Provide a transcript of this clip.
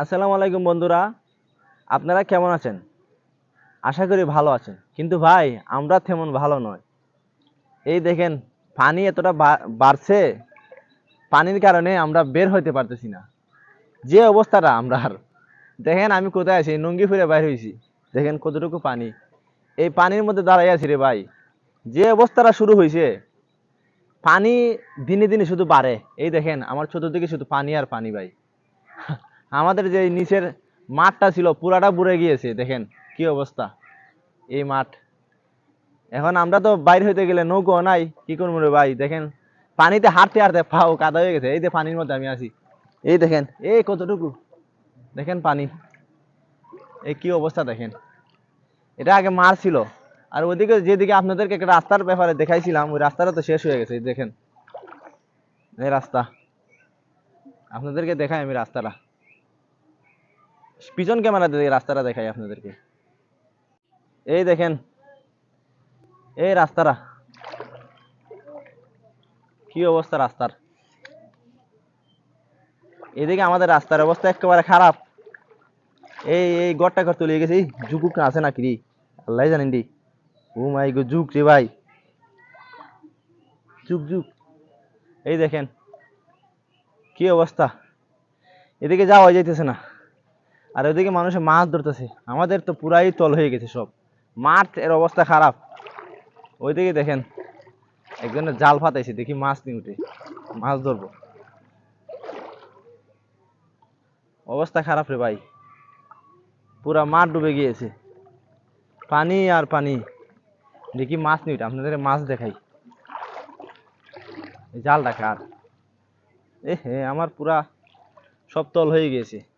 আসসালামু আলাইকুম বন্ধুরা। আপনারা কেমন আছেন? আশা করি ভালো আছেন। কিন্তু ভাই, আমরা তেমন ভালো নয়। এই দেখেন, পানি এতটা বাড়ছে, পানির কারণে আমরা বের হইতে পারতেছি না। যে অবস্থাটা আমরা আর। দেখেন, আমি কোথায় আছি? নঙ্গি ফিরে বাইর হয়েছি দেখেন, কতটুকু পানি। এই পানির মধ্যে দাঁড়াই আছি রে ভাই। যে অবস্থাটা শুরু হয়েছে পানি দিনে দিনে শুধু বাড়ে। এই দেখেন, আমার চতুর্দিকে শুধু পানি আর পানি ভাই। আমাদের যে নিচের মাঠটা ছিল পুরাটা বুড়ে গিয়েছে দেখেন কি অবস্থা। এই মাঠ। এখন আমরা তো বাইরে হইতে গেলে নৌকো নাই কি করব রে ভাই? দেখেন পানিতে হাঁটতে হাঁটতে পাও কাদা হয়ে গেছে এই যে পানির মধ্যে আমি আছি। এই দেখেন। এই কতটুকু? দেখেন পানি। এই কি অবস্থা দেখেন। এটা আগে মার ছিল। আর ওইদিকে যেদিকে আপনাদেরকে একটা রাস্তার ব্যাপারে দেখাইছিলাম ওই রাস্তাটা তো শেষ হয়ে গেছে দেখেন। এই রাস্তা। আপনাদেরকে দেখাই আমি রাস্তাটা। পিছন ক্যামেরাতে এই রাস্তাটা দেখাই আপনাদেরকে। এই দেখেন। এই রাস্তাটা। কি অবস্থা রাস্তার? এদিকে আমাদের রাস্তার অবস্থা একেবারে খারাপ। এই এই গড়টা ঘর তুলে গেছে। জুকুক আছে নাকি রে? আল্লাহ জানেন দি ও মাই গো জুক রে ভাই। জুক জুক এই দেখেন। কি অবস্থা? এদিকে যাওয়া যাইতেছে না। আর ওইদিকে মানুষে মাছ ধরতেছে। আমাদের তো পুরাই তল হয়ে গেছে সব। মাঠ এর অবস্থা খারাপ। ওইদিকে দেখেন একজনের জাল ফাতাইছে দেখি মাছ নিয়ে উঠে। মাছ ধরবো। অবস্থা খারাপ রে ভাই। পুরা মাঠ ডুবে গিয়েছে। পানি আর পানি। দেখি মাছ নিয়ে উঠে, আপনাদের মাছ দেখাই। এই জালটা কার? এ হে, আমার পুরা সব তল হয়ে গিয়েছে।